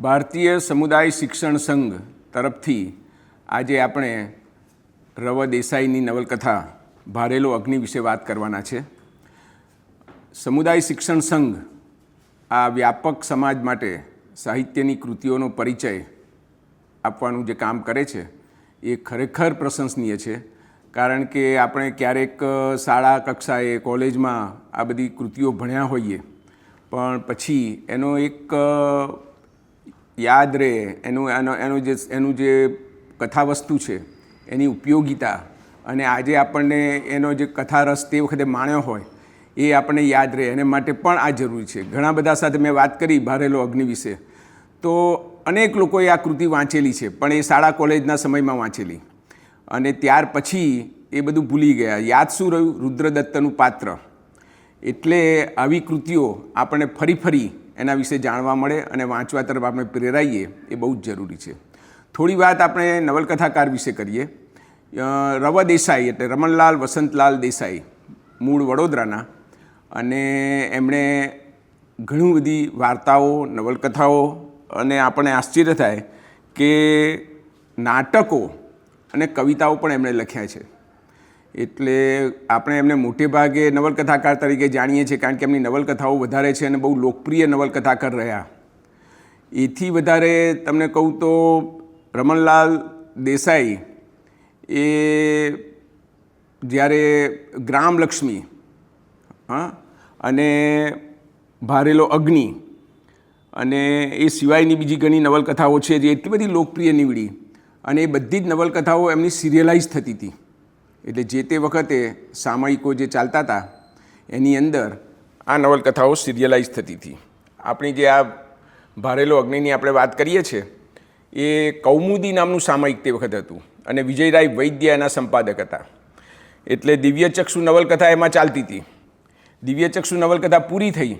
ભારતીય સમુદાય શિક્ષણ સંઘ તરફથી આજે આપણે રવ દેસાઈની નવલકથા ભારેલો અગ્નિ વિશે વાત કરવાના છે. સમુદાય શિક્ષણ સંઘ આ વ્યાપક સમાજ માટે સાહિત્યની કૃતિઓનો પરિચય આપવાનું જે કામ કરે છે, એ ખરેખર પ્રશંસનીય છે. કારણ કે આપણે ક્યારેક શાળા કક્ષાએ, કોલેજમાં આ બધી કૃતિઓ ભણ્યા હોઈએ, પણ પછી એનો એક યાદ રહે, એનું, એનો, એનું જે એનું જે કથા વસ્તુ છે, એની ઉપયોગિતા અને આજે આપણને એનો જે કથા રસ તે વખતે માણ્યો હોય, એ આપણને યાદ રહે, એને માટે પણ આ જરૂરી છે. ઘણા બધા સાથે મેં વાત કરી ભારેલો અગ્નિ વિશે. તો અનેક લોકોએ આ કૃતિ વાંચેલી છે, પણ એ શાળા કોલેજના સમયમાં વાંચેલી. અને ત્યાર પછી એ બધું ભૂલી ગયા. યાદ શું રહ્યું? રુદ્રદત્તનું પાત્ર. એટલે આવી કૃતિઓ આપણને ફરી ફરી એના વિશે જાણવા મળે અને વાંચવા તરફ આપણે પ્રેરાઈએ એ બહુ જ જરૂરી છે. થોડી વાત આપણે નવલકથાકાર વિશે કરીએ. રવ દેસાઈ એટલે રમણલાલ વસંતલાલ દેસાઈ, મૂળ વડોદરાના. અને એમણે ઘણી બધી વાર્તાઓ, નવલકથાઓ અને આપણને આશ્ચર્ય થાય કે નાટકો અને કવિતાઓ પણ એમણે લખ્યા છે. એટલે આપણે એમને મોટે ભાગે નવલકથાકાર તરીકે જાણીએ છીએ કારણ કે એમની નવલકથાઓ વધારે છે અને બહુ લોકપ્રિય નવલકથાકાર રહ્યા. એથી વધારે તમને કહું તો રમણલાલ દેસાઈ એ જ્યારે ગ્રામલક્ષ્મી, હા, અને ભારેલો અગ્નિ અને એ સિવાયની બીજી ઘણી નવલકથાઓ છે જે એટલી બધી લોકપ્રિય નીવડી અને એ બધી જ નવલકથાઓ એમની સિરિયલાઇઝ થતી હતી. એટલે જે તે વખતે સામયિકો જે ચાલતા હતા, એની અંદર આ નવલકથાઓ સિરિયલાઇઝ થતી હતી. આપણી જે આ ભારેલો અગ્નિની આપણે વાત કરીએ છીએ, એ કૌમુદી નામનું સામયિક તે વખતે હતું અને વિજયરાય વૈદ્ય એના સંપાદક હતા. એટલે દિવ્યચક્ષુ નવલકથા એમાં ચાલતી હતી. દિવ્યચક્ષુ નવલકથા પૂરી થઈ,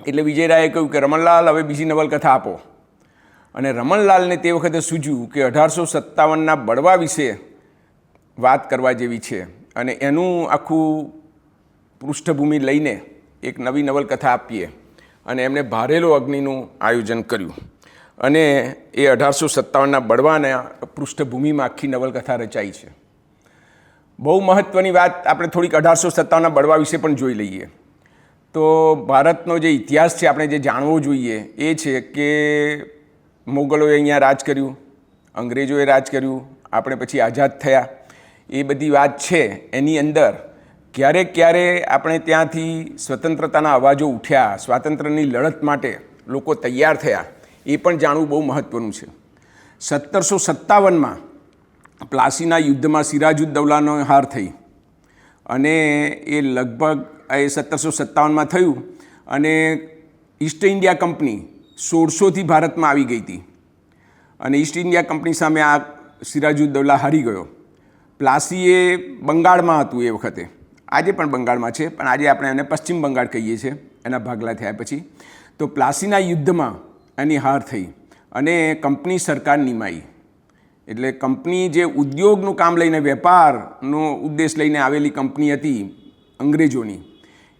એટલે વિજયરાયે કહ્યું કે રમણલાલ હવે બીજી નવલકથા આપો. અને રમણલાલને તે વખતે સૂઝ્યું કે અઢારસો સત્તાવનના બળવા વિશે વાત કરવા જેવી છે. અને એનું આખું પૃષ્ઠભૂમિ લઈને એક નવી નવલકથા આપીએ. અને એમણે ભારેલો અગ્નિનું આયોજન કર્યું. અને એ અઢારસો સત્તાવનના બળવાના પૃષ્ઠભૂમિમાં આખી નવલકથા રચાઈ છે. બહુ મહત્ત્વની વાત આપણે થોડીક અઢારસો સત્તાવનના બળવા વિશે પણ જોઈ લઈએ. તો ભારતનો જે ઇતિહાસ છે, આપણે જે જાણવો જોઈએ એ છે કે મોગલોએ અહીંયા રાજ કર્યું, અંગ્રેજોએ રાજ કર્યું, આપણે પછી આઝાદ થયા. એ બધી વાત છે એની અંદર ક્યારેક ક્યારે આપણે ત્યાંથી સ્વતંત્રતાના અવાજો ઉઠ્યા, સ્વાતંત્ર્યની લડત માટે લોકો તૈયાર થયા, એ પણ જાણવું બહુ મહત્ત્વનું છે. સત્તરસો સત્તાવનમાં પ્લાસીના યુદ્ધમાં સિરાજુદ્દૌલાનો હાર થઈ અને એ લગભગ, એ સત્તરસો સત્તાવનમાં થયું અને ઈસ્ટ ઇન્ડિયા કંપની સોળસોથી ભારતમાં આવી ગઈ હતી. અને ઈસ્ટ ઇન્ડિયા કંપની સામે આ સિરાજુદ્દૌલા હારી ગયો. પ્લાસી એ બંગાળમાં હતું એ વખતે. આજે પણ બંગાળમાં છે, પણ આજે આપણે એને પશ્ચિમ બંગાળ કહીએ છીએ, એના ભાગલા થયા પછી. તો પ્લાસીના યુદ્ધમાં એની હાર થઈ અને કંપની સરકાર નિમાઈ. એટલે કંપની જે ઉદ્યોગનું કામ લઈને, વેપારનો ઉદ્દેશ લઈને આવેલી કંપની હતી અંગ્રેજોની.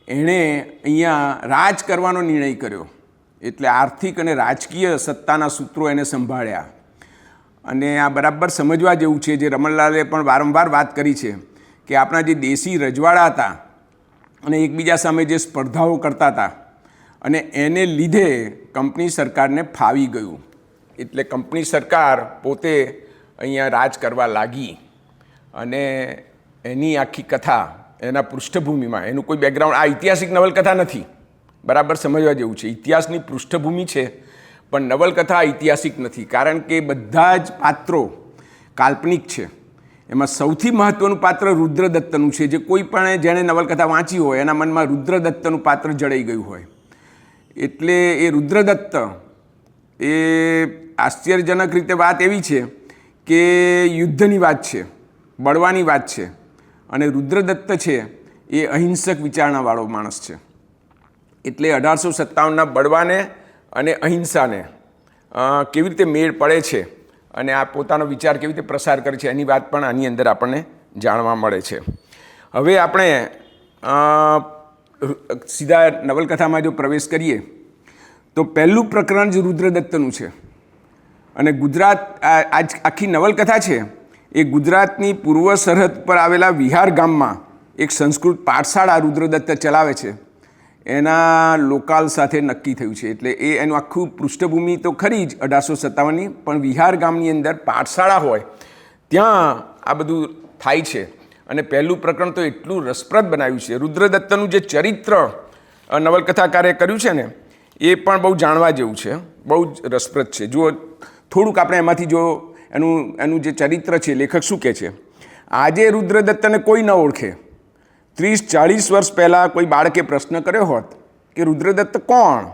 એણે અહીંયા રાજ કરવાનો નિર્ણય કર્યો. એટલે આર્થિક અને રાજકીય સત્તાના સૂત્રો એને સંભાળ્યા. અને આ બરાબર સમજવા જેવું છે જે રમણલાલે પણ વારંવાર વાત કરી છે કે આપણા જે દેશી રજવાડા હતા અને એકબીજા સામે જે સ્પર્ધાઓ કરતા હતા અને એને લીધે કંપની સરકારને ફાવી ગયું. એટલે કંપની સરકાર પોતે અહીંયા રાજ કરવા લાગી અને એની આખી કથા એના પૃષ્ઠભૂમિમાં, એનું કોઈ બેકગ્રાઉન્ડ આ ઐતિહાસિક નવલકથા નથી. બરાબર સમજવા જેવું છે. ઇતિહાસની પૃષ્ઠભૂમિ છે પણ નવલકથા ઐતિહાસિક નથી. કારણ કે બધા જ પાત્રો કાલ્પનિક છે. એમાં સૌથી મહત્ત્વનું પાત્ર રુદ્રદત્તનું છે. જે કોઈ પણ જેણે નવલકથા વાંચી હોય, એના મનમાં રુદ્રદત્તનું પાત્ર જડાઈ ગયું હોય. એટલે એ રુદ્રદત્ત એ આશ્ચર્યજનક રીતે વાત એવી છે કે યુદ્ધની વાત છે, બળવાની વાત છે અને રુદ્રદત્ત છે એ અહિંસક વિચારણાવાળો માણસ છે. એટલે અઢારસો સત્તાવનના બળવાને અને અહિંસાને કેવી રીતે મેળ પડે છે અને આ પોતાનો વિચાર કેવી રીતે પ્રસાર કરે છે એની વાત પણ આની અંદર આપણને જાણવા મળે છે. હવે આપણે સીધા નવલકથામાં જો પ્રવેશ કરીએ, તો પહેલું પ્રકરણ જ રુદ્રદત્તનું છે. અને ગુજરાત આજ આખી નવલકથા છે, એ ગુજરાતની પૂર્વ સરહદ પર આવેલા વિહાર ગામમાં એક સંસ્કૃત પાઠશાળા રુદ્રદત્ત ચલાવે છે. એના લોકાલ સાથે નક્કી થયું છે. એટલે એ એનું આખું પૃષ્ઠભૂમિ તો ખરી જ અઢારસો સત્તાવનની, પણ વિહાર ગામની અંદર પાઠશાળા હોય, ત્યાં આ બધું થાય છે. અને પહેલું પ્રકરણ તો એટલું રસપ્રદ બનાવ્યું છે. રુદ્રદત્તનું જે ચરિત્ર નવલકથાકારે કર્યું છે ને, એ પણ બહુ જાણવા જેવું છે. બહુ જ રસપ્રદ છે. જો થોડુંક આપણે એમાંથી જો એનું એનું જે ચરિત્ર છે, લેખક શું કહે છે? આજે રુદ્રદત્તને કોઈ ન ઓળખે. ત્રીસ ચાળીસ વર્ષ પહેલાં કોઈ બાળકે પ્રશ્ન કર્યો હોત કે રુદ્રદત્ત કોણ?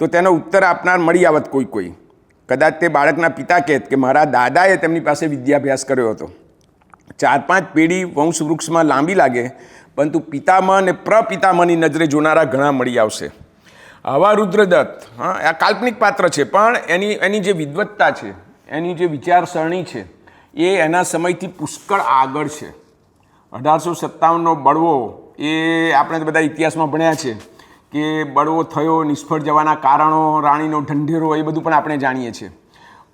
તો તેનો ઉત્તર આપનાર મળી આવત કોઈ કોઈ. કદાચ તે બાળકના પિતા કહેત કે મારા દાદાએ તેમની પાસે વિદ્યાભ્યાસ કર્યો હતો. ચાર પાંચ પેઢી વંશવૃક્ષમાં લાંબી લાગે, પરંતુ પિતામહ અને પ્રપિતામહની નજરે જોનારા ઘણા મળી આવશે. આવા રુદ્રદત્ત, હા, આ કાલ્પનિક પાત્ર છે, પણ એની એની જે વિદવત્તા છે, એની જે વિચારસરણી છે, એ એના સમયથી પુષ્કળ આગળ છે. અઢારસો સત્તાવનનો બળવો એ આપણે બધા ઇતિહાસમાં ભણ્યા છે કે બળવો થયો, નિષ્ફળ જવાના કારણો, રાણીનો ઢંઢેરો એ બધું પણ આપણે જાણીએ છીએ.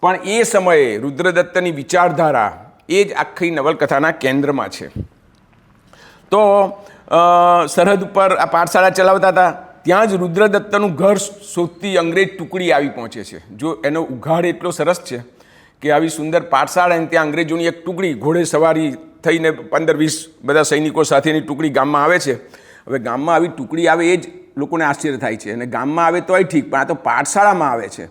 પણ એ સમયે રુદ્રદત્તની વિચારધારા એ જ આખી નવલકથાના કેન્દ્રમાં છે. તો સરહદ ઉપર આ પાઠશાળા ચલાવતા હતા, ત્યાં જ રુદ્રદત્તનું ઘર શોધતી અંગ્રેજ ટુકડી આવી પહોંચે છે. જો એનો ઉઘાડ એટલો સરસ છે કે આવી સુંદર પાઠશાળા અને ત્યાં અંગ્રેજોની એક ટુકડી ઘોડે સવારી થઈને પંદર વીસ બધા સૈનિકો સાથેની ટુકડી ગામમાં આવે છે. હવે ગામમાં આવી ટુકડી આવે એ જ લોકોને આશ્ચર્ય થાય છે. અને ગામમાં આવે તોય ઠીક, પણ આ તો પાઠશાળામાં આવે છે.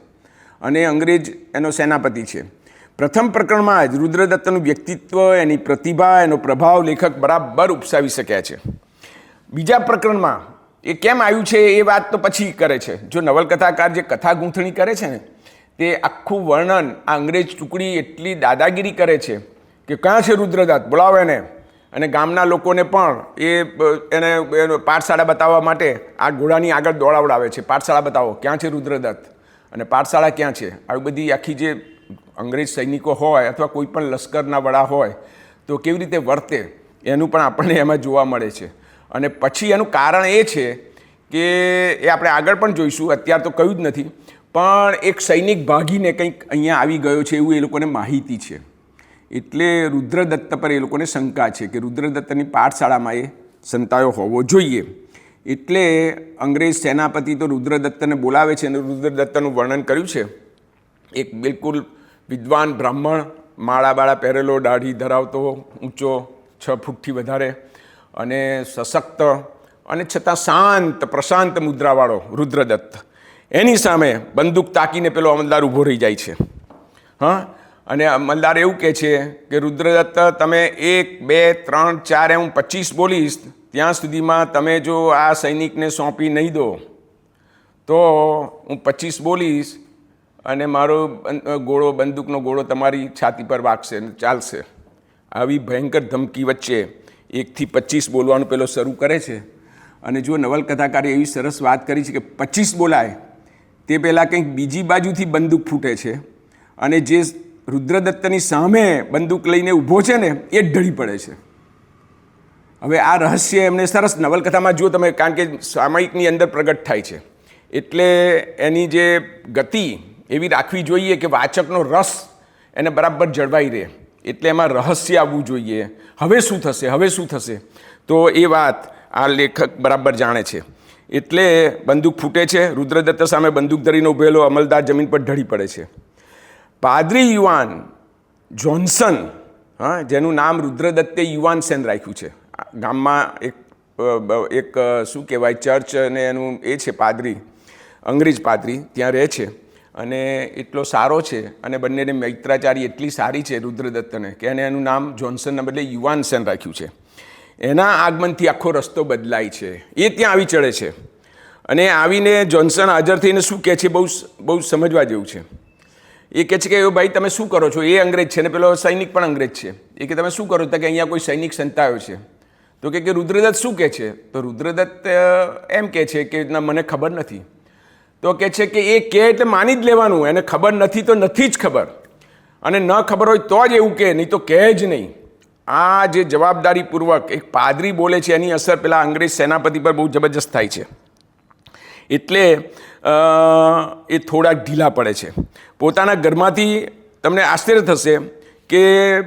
અને અંગ્રેજ એનો સેનાપતિ છે. પ્રથમ પ્રકરણમાં જ રુદ્રદત્તનું વ્યક્તિત્વ, એની પ્રતિભા, એનો પ્રભાવ લેખક બરાબર ઉપસાવી શક્યા છે. બીજા પ્રકરણમાં એ કેમ આવ્યું છે એ વાત તો પછી કરે છે. જો નવલકથાકાર જે કથા ગૂંથણી કરે છે ને, તે આખું વર્ણન આ અંગ્રેજ ટુકડી એટલી દાદાગીરી કરે છે કે ક્યાં છે રુદ્રદાત બોલાવો એને. અને ગામના લોકોને પણ એ એને, એનો પાઠશાળા બતાવવા માટે આ ઘોડાની આગળ દોડાવડાવે છે. પાઠશાળા બતાવો, ક્યાં છે રુદ્રદત્ત અને પાઠશાળા ક્યાં છે? આવી બધી આખી જે અંગ્રેજ સૈનિકો હોય અથવા કોઈ પણ લશ્કરના વડા હોય, તો કેવી રીતે વર્તે એનું પણ આપણને એમાં જોવા મળે છે. અને પછી એનું કારણ એ છે કે એ આપણે આગળ પણ જોઈશું, અત્યાર તો કહ્યું જ નથી. પણ એક સૈનિક ભાગીને કંઈક અહીંયા આવી ગયો છે, એવું એ લોકોને માહિતી છે. એટલે રુદ્રદત્ત પર એ લોકોને શંકા છે કે રુદ્રદત્તની પાઠશાળામાં એ સંતાયો હોવો જોઈએ. એટલે અંગ્રેજ સેનાપતિ તો રુદ્રદત્તને બોલાવે છે અને રુદ્રદત્તનું વર્ણન કર્યું છે. એક બિલકુલ વિદ્વાન બ્રાહ્મણ, માળા બાળા પહેરેલો, દાઢી ધરાવતો, ઊંચો છ ફૂટથી વધારે અને સશક્ત અને છતાં શાંત, પ્રશાંત મુદ્રાવાળો રુદ્રદત્ત. એની સામે બંદૂક તાકીને પેલો અમલદાર ઊભો રહી જાય છે. હા? અને અમલદાર એવું કહે છે કે, રુદ્રદત્ત, તમે એક, બે, ત્રણ, ચાર, હું પચીસ બોલીશ, ત્યાં સુધીમાં તમે જો આ સૈનિકને સોંપી નહીં દો, તો હું પચીસ બોલીશ અને મારો ગોળો, બંદૂકનો ગોળો તમારી છાતી પર વાગશે અને ચાલશે. આવી ભયંકર ધમકી વચ્ચે એકથી પચીસ બોલવાનું પેલો શરૂ કરે છે. અને જો નવલકથાકારે એવી સરસ વાત કરી છે કે, પચીસ બોલાય, તે પહેલાં કંઈક બીજી બાજુથી બંદૂક ફૂટે છે અને જે રુદ્રદત્તની સામે બંદૂક લઈને ઊભો છે ને, એ જ ઢળી પડે છે. હવે આ રહસ્ય એમને સરસ નવલકથામાં જુઓ તમે, કારણ કે સામયિકની અંદર પ્રગટ થાય છે. એટલે એની જે ગતિ એવી રાખવી જોઈએ કે વાચકનો રસ એને બરાબર જળવાઈ રહે. એટલે એમાં રહસ્ય આવવું જોઈએ. હવે શું થશે? હવે શું થશે? તો એ વાત આ લેખક બરાબર જાણે છે. એટલે બંદૂક ફૂટે છે, રુદ્રદત્ત સામે બંદૂક ધરીને ઉભેલો, અમલદાર જમીન પર ઢળી પડે છે. પાદરી યુવાન જોન્સન, હા, જેનું નામ રુદ્રદત્તે યુવાન સેન રાખ્યું છે. ગામમાં એક એક શું કહેવાય, ચર્ચ અને એનું એ છે પાદરી, અંગ્રેજ પાદરી, ત્યાં રહે છે અને એટલો સારો છે અને બંનેને મૈત્રાચારી એટલી સારી છે રુદ્રદત્તને કે એને એનું નામ જોન્સનના બદલે યુવાન સેન રાખ્યું છે. એના આગમનથી આખો રસ્તો બદલાય છે. એ ત્યાં આવી ચડે છે. અને આવીને જોન્સન હાજર થઈને શું કહે છે બહુ બહુ સમજવા જેવું છે. એ કહે છે કે "એ ભાઈ, તમે શું કરો છો? એ અંગ્રેજ છે ને પેલો સૈનિક પણ અંગ્રેજ છે. એ કે તમે શું કરો? તો કે અહીંયા કોઈ સૈનિક સંતાયો છે. તો કે રુદ્રદત્ત શું કહે છે? તો રુદ્રદત્ત એમ કહે છે કે ના, મને ખબર નથી. તો કહે છે કે એ કહે એટલે માની જ લેવાનું, એને ખબર નથી તો નથી જ ખબર. અને ન ખબર હોય તો જ એવું કહે નહીં તો કહે જ નહીં. આ જે જવાબદારીપૂર્વક એક પાદરી બોલે છે, એની અસર પેલા અંગ્રેજ સેનાપતિ પર બહુ જબરજસ્ત થાય છે. એટલે એ થોડાક ઢીલા પડે છે. પોતાના ઘરમાંથી તમને આશ્ચર્ય થશે કે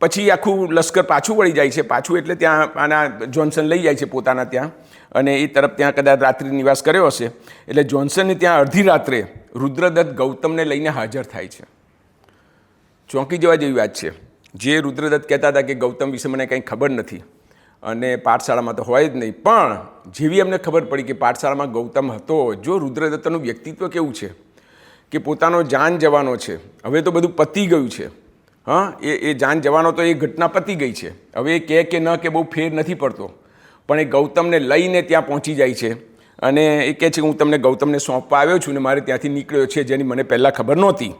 પછી આખું લશ્કર પાછું વળી જાય છે. પાછું એટલે ત્યાં આના જોન્સન લઈ જાય છે પોતાના ત્યાં. અને એ તરફ ત્યાં કદાચ રાત્રિ નિવાસ કર્યો હશે. એટલે જોન્સનને ત્યાં અડધી રાત્રે રુદ્રદત્ત ગૌતમને લઈને હાજર થાય છે. ચોંકી જવા જેવી વાત છે. જે રુદ્રદત્ત કહેતા હતા કે ગૌતમ વિશે મને કંઈ ખબર નથી. અને પાઠશાળામાં તો હોય જ નહીં. પણ જેવી અમને ખબર પડી કે પાઠશાળામાં ગૌતમ હતો, જો રુદ્રદત્તનું વ્યક્તિત્વ કેવું છે? કે પોતાનો જાન જવાનો છે. હવે તો બધું પતી ગયું છે. હા, એ એ જાન જવાનો તો એ ઘટના પતી ગઈ છે. હવે એ કહે કે ન કે બહુ ફેર નથી પડતો. પણ એ ગૌતમને લઈને ત્યાં પહોંચી જાય છે. અને એ કહે છે કે હું તમને ગૌતમને સોંપવા આવ્યો છું ને મારે ત્યાંથી નીકળ્યો છે, જેની મને પહેલાં ખબર નહોતી.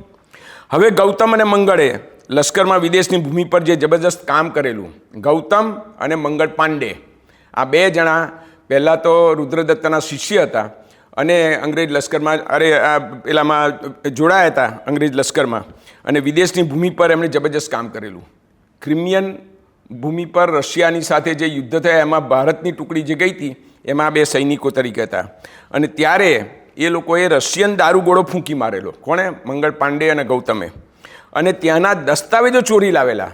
હવે ગૌતમ અને મંગળે લશ્કરમાં વિદેશની ભૂમિ પર જે જબરજસ્ત કામ કરેલું, ગૌતમ અને મંગળ પાંડે, આ બે જણા પહેલાં તો રુદ્રદત્તના શિષ્ય હતા અને અંગ્રેજ લશ્કરમાં, અરે, આ પેલામાં જોડાયા હતા અંગ્રેજ લશ્કરમાં અને વિદેશની ભૂમિ પર એમણે જબરજસ્ત કામ કરેલું. ક્રિમિયન ભૂમિ પર રશિયાની સાથે જે યુદ્ધ થયા, એમાં ભારતની ટુકડી જે ગઈ હતી, એમાં બે સૈનિકો તરીકે હતા. અને ત્યારે એ લોકોએ રશિયન દારૂગોળો ફૂંકી મારેલો. કોણે? મંગળ પાંડે અને ગૌતમે. અને ત્યાંના દસ્તાવેજો ચોરી લાવેલા.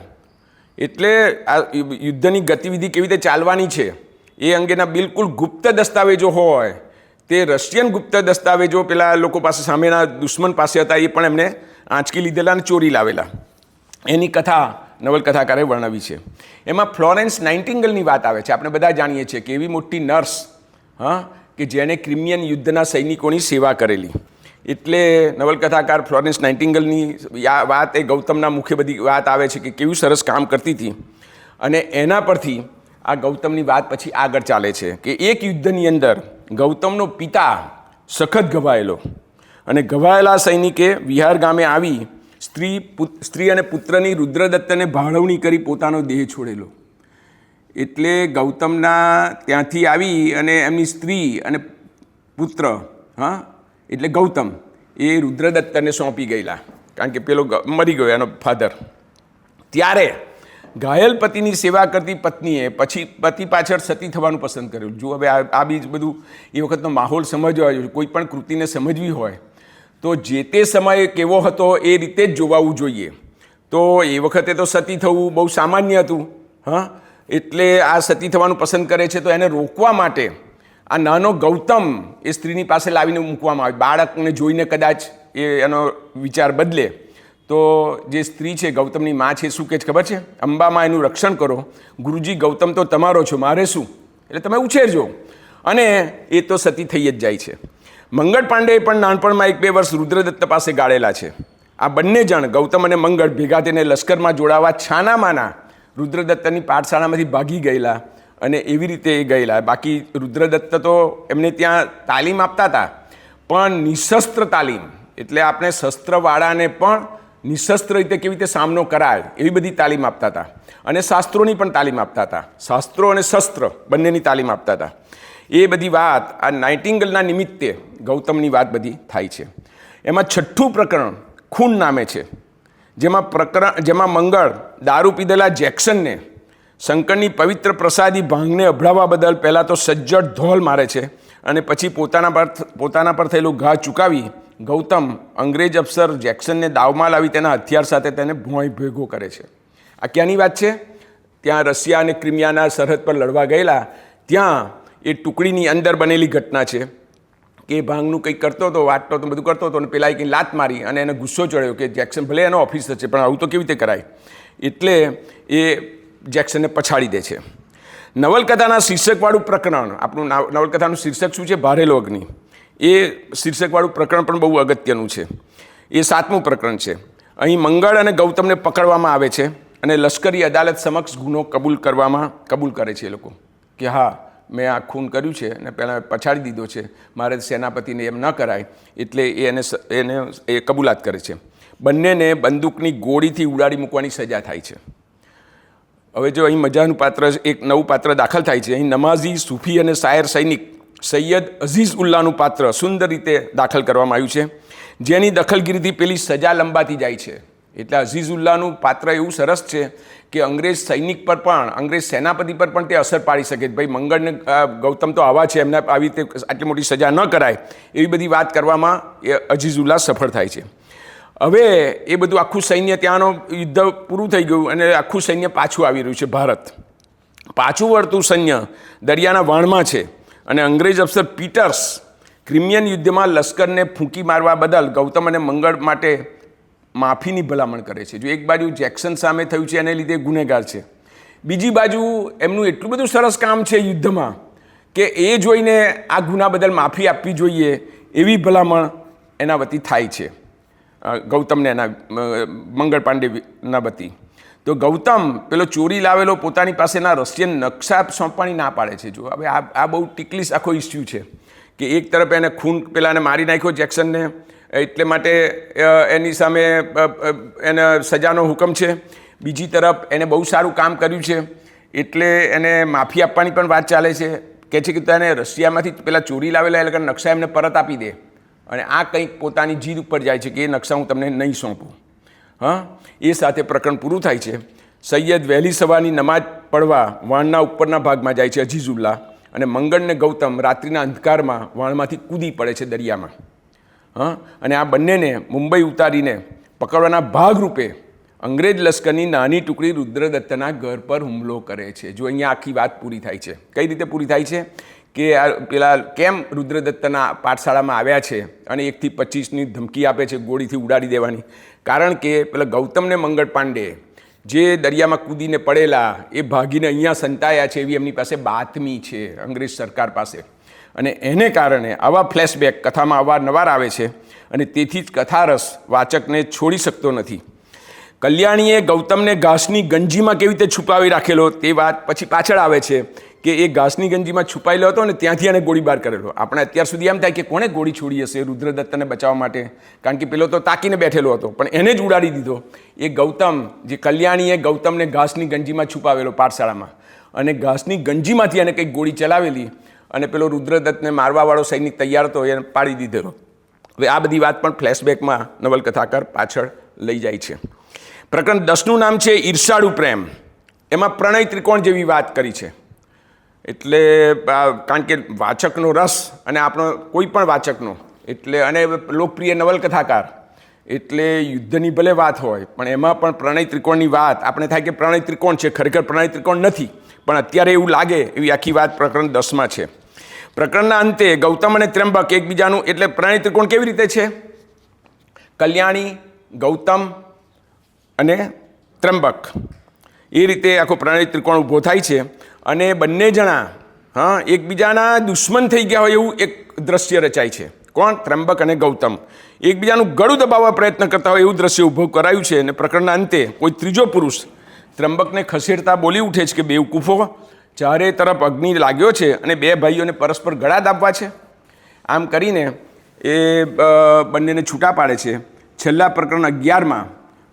એટલે આ યુદ્ધની ગતિવિધિ કેવી રીતે ચાલવાની છે, એ અંગેના બિલકુલ ગુપ્ત દસ્તાવેજો હોય, તે રશિયન ગુપ્ત દસ્તાવેજો પેલા લોકો પાસે સામેના દુશ્મન પાસે હતા, એ પણ એમને આંચકી લીધેલા અને ચોરી લાવેલા. એની કથા, નવલકથાકારે વર્ણવી છે. એમાં ફ્લોરેન્સ નાઇન્ટિંગલની વાત આવે છે. આપણે બધા જાણીએ છીએ કે એવી મોટી નર્સ, હા, કે જેણે ક્રિમિયન યુદ્ધના સૈનિકોની સેવા કરેલી. એટલે નવલકથાકાર ફ્લોરેન્સ નાઇન્ટિંગલની યા વાત એ ગૌતમના મુખ્ય બધી વાત આવે છે કે કેવું સરસ કામ કરતી હતી. અને એના પરથી આ ગૌતમની વાત પછી આગળ ચાલે છે કે એક યુદ્ધની અંદર ગૌતમનો પિતા સખત ઘવાયેલો અને ઘવાયેલા સૈનિકે વિહાર ગામે આવી સ્ત્રી સ્ત્રી અને પુત્રની રુદ્રદત્તને ભાળવણી કરી પોતાનો દેહ છોડેલો. એટલે ગૌતમના ત્યાંથી આવી અને એમની સ્ત્રી અને પુત્ર, હા એટલે ગૌતમ એ રુદ્રદત્તને સોંપી ગયેલા. કારણ કે પેલો મરી ગયો એનો ફાધર ત્યારે ઘાયલ પતિની સેવા કરતી પત્નીએ પછી પતિ પાછળ સતી થવાનું પસંદ કર્યું. જો હવે આ આ બી બધું એ વખતનો માહોલ સમજવા જોઈએ કોઈ પણ કૃતિને સમજવી હોય, તો જે તે સમયે કેવો હતો એ રીતે જ જોવાવું જોઈએ. તો એ વખતે તો સતી થવું બહુ સામાન્ય હતું, હા? એટલે આ સતી થવાનું પસંદ કરે છે, તો એને રોકવા માટે આ નાનો ગૌતમ એ સ્ત્રીની પાસે લાવીને મૂકવામાં આવે. બાળકને જોઈને કદાચ એ એનો વિચાર બદલે. તો જે સ્ત્રી છે, ગૌતમની માં છે, શું કે ખબર છે? અંબામાં એનું રક્ષણ કરો. ગુરુજી, ગૌતમ તો તમારો છો, મારે શું? એટલે તમે ઉછેરજો. અને એ તો સતી થઈ જ જાય છે. મંગળ પાંડે પણ નાનપણમાં એક બે વર્ષ રુદ્રદત્ત પાસે ગાળેલા છે. આ બંને જણ, ગૌતમ અને મંગળ, ભેગા તેને લશ્કરમાં જોડાવા છાનામાના રુદ્રદત્તની પાઠશાળામાંથી ભાગી ગયેલા. અને એવી રીતે એ ગયેલા. બાકી રુદ્રદત્ત તો એમને ત્યાં તાલીમ આપતા હતા. પણ નિશસ્ત્ર તાલીમ, એટલે આપણે શસ્ત્રવાળાને પણ નિશસ્ત્ર રીતે કેવી રીતે સામનો કરાય, એવી બધી તાલીમ આપતા હતા. અને શાસ્ત્રોની પણ તાલીમ આપતા હતા. શાસ્ત્રો અને શસ્ત્ર બંનેની તાલીમ આપતા હતા. એ બધી વાત, આ નાઇટિંગલના નિમિત્તે ગૌતમની વાત બધી થાય છે. એમાં છઠ્ઠું પ્રકરણ ખૂન નામે છે. જેમાં પ્રકરણ, જેમાં મંગળ દારૂ પીધેલા જેક્સનને શંકરની પવિત્ર પ્રસાદી ભાંગને અભડાવવા બદલ પહેલાં તો સજ્જડ ધોલ મારે છે અને પછી પોતાના પર પોતાના પર થયેલું ઘા ચૂકાવી ગૌતમ અંગ્રેજ અફસર જેક્સનને દાવમાં લાવી તેના હથિયાર સાથે તેને ભોંય ભેગો કરે છે. આ ક્યાંની વાત છે? ત્યાં રશિયા અને ક્રિમિયાના સરહદ પર લડવા ગયેલા. ત્યાં એ ટુકડીની અંદર બનેલી ઘટના છે કે ભાંગનું કંઈક કરતો હતો, વાટતો હતો, બધું કરતો હતો અને પેલા કંઈ લાત મારી અને એને ગુસ્સો ચડ્યો કે જેક્સન ભલે એનો ઓફિસર છે, પણ આવું તો કેવી રીતે કરાય? એટલે એ જેક્સનને પછાડી દે છે. નવલકથાના શીર્ષકવાળું પ્રકરણ, આપણું નાવ- નવલકથાનું શીર્ષક શું છે? ભારેલો અગ્નિ. એ શીર્ષકવાળું પ્રકરણ પણ બહુ અગત્યનું છે. એ સાતમું પ્રકરણ છે. અહીં મંગળ અને ગૌતમને પકડવામાં આવે છે અને લશ્કરી અદાલત સમક્ષ ગુનો કબૂલ કરવામાં, કબૂલ કરે છે એ લોકો. કે હા, મેં આ ખૂન કર્યું છે અને પહેલાં પછાડી દીધો છે. મારે સેનાપતિને એમ ન કરાય, એટલે એને એને એ કબૂલાત કરે છે. બંનેને બંદૂકની ગોળીથી ઉડાડી મૂકવાની સજા થાય છે. હવે જો અહીં મજાનું પાત્ર એક નવું પાત્ર દાખલ થાય છે. અહીં નમાઝી, સૂફી અને શાયર સૈનિક સૈયદ અઝીઝ ઉલ્લાનું પાત્ર સુંદર રીતે દાખલ કરવામાં આવ્યું છે. જેની દખલગીરીથી પેલી સજા લંબાતી જાય છે. એટલે અઝીઝુલ્લાહનું પાત્ર એવું સરસ છે કે અંગ્રેજ સૈનિક પર પણ, અંગ્રેજ સેનાપતિ પર પણ તે અસર પાડી શકે ભાઈ, મંગળને ગૌતમ તો આવા છે, એમને આવી રીતે આટલી મોટી સજા ન કરાય એવી બધી વાત કરવામાં એ અઝીઝુલ્લાહ સફળ થાય છે. હવે એ બધું આખું સૈન્ય ત્યાંનો યુદ્ધ પૂરું થઈ ગયું અને આખું સૈન્ય પાછું આવી રહ્યું છે, ભારત. પાછું વળતું સૈન્ય દરિયાના વાણમાં છે અને અંગ્રેજ અફસર પીટર્સ ક્રિમિયન યુદ્ધમાં લશ્કરને ફૂંકી મારવા બદલ ગૌતમ અને મંગળ માટે માફીની ભલામણ કરે છે. જો એક બાજુ જેક્સન સામે થયું છે, એને લીધે ગુનેગાર છે. બીજી બાજુ એમનું એટલું બધું સરસ કામ છે યુદ્ધમાં કે એ જોઈને આ ગુના બદલ માફી આપવી જોઈએ એવી ભલામણ એના વતી થાય છે. ગૌતમને એના મંગળ પાંડેના વતી તો ગૌતમ પેલો ચોરી લાવેલો પોતાની પાસેના રશિયન નકશા સોંપવાની ના પાડે છે. જો, હવે આ આ બહુ ટીકલીસ આખો ઇસ્યુ છે કે એક તરફ એને ખૂન પેલાને મારી નાખ્યો જેક્સનને, એટલે માટે એની સામે એને સજાનો હુકમ છે. બીજી તરફ એને બહુ સારું કામ કર્યું છે, એટલે એને માફી આપવાની પણ વાત ચાલે છે. કે છે કે તને રશિયામાંથી પેલા ચોરી લાવેલા એ લોકોના નકશા એમને પરત આપી દે. અને આ કંઈક પોતાની જીદ ઉપર જાય છે કે એ નકશા હું તમને નહીં સોંપું. હા? એ સાથે પ્રકરણ પૂરું થાય છે. સૈયદ વહેલી સવારની નમાજ પડવા વાણના ઉપરના ભાગમાં જાય છે અજીઝુલ્લા અને મંગળ ને ગૌતમ રાત્રિના અંધકારમાં વાણમાંથી કૂદી પડે છે દરિયામાં. હા? અને આ બંનેને મુંબઈ ઉતારીને પકડવાના ભાગરૂપે અંગ્રેજ લશ્કરની નાની ટુકડી રુદ્રદત્તના ઘર પર હુમલો કરે છે. જો અહીંયા આખી વાત પૂરી થાય છે. કઈ રીતે પૂરી થાય છે? કે આ પેલા કેમ રુદ્રદત્તના પાઠશાળામાં આવ્યા છે અને એકથી પચીસની ધમકી આપે છે ગોળીથી ઉડાડી દેવાની? કારણ કે પેલા ગૌતમને મંગળ પાંડે જે દરિયામાં કૂદીને પડેલા, એ ભાગીને અહીંયા સંતાયા છે એવી એમની પાસે બાતમી છે અંગ્રેજ સરકાર પાસે. અને એને કારણે આવા ફ્લેશબેક કથામાં અવારનવાર આવે છે અને તેથી જ કથારસ વાચકને છોડી શકતો નથી. કલ્યાણીએ ગૌતમને ઘાસની ગંજીમાં કેવી રીતે છુપાવી રાખેલો તે વાત પછી પાછળ આવે છે કે એ ઘાસની ગંજીમાં છુપાયેલો હતો અને ત્યાંથી એને ગોળીબાર કરેલો. આપણે અત્યાર સુધી એમ થાય કે કોણે ગોળી છોડી હશે રુદ્રદત્તને બચાવવા માટે? કારણ કે પેલો તો તાકીને બેઠેલો હતો, પણ એને જ ઉડાડી દીધો. એ ગૌતમ, જે કલ્યાણીએ ગૌતમને ઘાસની ગંજીમાં છુપાવેલો પાઠશાળામાં અને ઘાસની ગંજીમાંથી એને કંઈક ગોળી ચલાવેલી અને પેલો રુદ્રદત્તને મારવાવાળો સૈનિક તૈયાર હતો, એને પાડી દીધેલો. હવે આ બધી વાત પણ ફ્લેશબેકમાં નવલકથાકાર પાછળ લઈ જાય છે. પ્રકરણ દસનું નામ છે ઈર્ષાળુ પ્રેમ. એમાં પ્રણય ત્રિકોણ જેવી વાત કરી છે. એટલે કારણ કે વાચકનો રસ અને આપણો કોઈ પણ વાચકનો, એટલે, અને લોકપ્રિય નવલકથાકાર, એટલે યુદ્ધની ભલે વાત હોય, પણ એમાં પણ પ્રણય ત્રિકોણની વાત, આપણે થાય કે પ્રણય ત્રિકોણ છે, ખરેખર પ્રણય ત્રિકોણ નથી, પણ અત્યારે એવું લાગે એવી આખી વાત પ્રકરણ દસમાં છે. પ્રકરણના અંતે ગૌતમ અને ત્ર્યંબક એકબીજાનું, એટલે પ્રણય ત્રિકોણ કેવી રીતે છે? કલ્યાણી, ગૌતમ અને ત્રંબક એ રીતે આખો પ્રણય ત્રિકોણ ઊભો થાય છે અને બંને જણા, હા, એકબીજાના દુશ્મન થઈ ગયા હોય એવું એક દ્રશ્ય રચાય છે. કોણ? ત્રંબક અને ગૌતમ. એકબીજાનું ગળું દબાવવા પ્રયત્ન કરતા હોય એવું દ્રશ્ય ઊભું કરાયું છે અને પ્રકરણના અંતે કોઈ ત્રીજો પુરુષ ત્રંબકને ખસેડતા બોલી ઉઠે છે કે બેવકૂફો, ચારે તરફ અગ્નિ લાગ્યો છે અને બે ભાઈઓને પરસ્પર ગળા દાબવા છે. આમ કરીને એ બંનેને છૂટા પાડે છે. છેલ્લા પ્રકરણ અગિયારમાં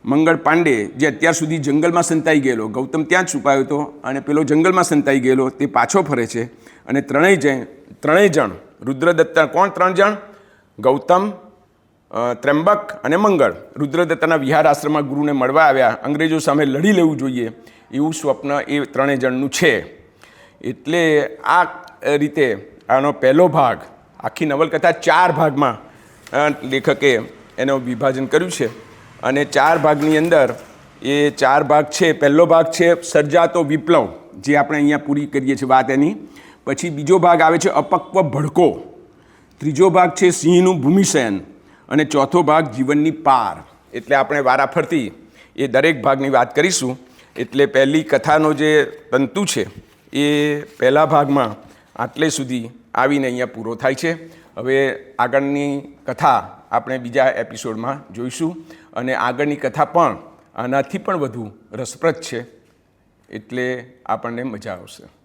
મંગળ પાંડે જે અત્યાર સુધી જંગલમાં સંતાઈ ગયેલો, ગૌતમ ત્યાં છુપાયો હતો અને પેલો જંગલમાં સંતાઈ ગયેલો, તે પાછો ફરે છે અને ત્રણેય જણ ત્રણેય જણ રુદ્રદત્તા કોણ? ત્રણ જણ? ગૌતમ ત્રંબક અને મંગળ. રુદ્રદત્તાના વિહાર આશ્રમમાં ગુરુને મળવા આવ્યા. અંગ્રેજો સામે લડી લેવું જોઈએ. એવું સ્વપ્ન એ ત્રણેય જણનું છે. એટલે આ રીતે આનો પહેલો ભાગ, આખી નવલકથા ચાર ભાગમાં લેખકે એનું વિભાજન કર્યું છે. અને ચાર ભાગની અંદર એ ચાર ભાગ છે, પહેલો ભાગ છે સર્જાતો વિપ્લવ, જે આપણે અહીંયા પૂરી કરીએ છીએ વાત એની. પછી બીજો ભાગ આવે છે અપક્વ ભડકો, ત્રીજો ભાગ છે સિંહનું ભૂમિશયન અને ચોથો ભાગ જીવનની પાર. એટલે આપણે વારાફરતી એ દરેક ભાગની વાત કરીશું. એટલે પહેલી કથાનો જે તંતુ છે એ પહેલા ભાગમાં આટલે સુધી આવીને અહીંયા પૂરો થાય છે. હવે આગળની કથા આપણે બીજા એપિસોડમાં જોઈશું. અને આગળની કથા પણ આનાથી પણ વધુ રસપ્રદ છે. એટલે આપણને મજા આવશે.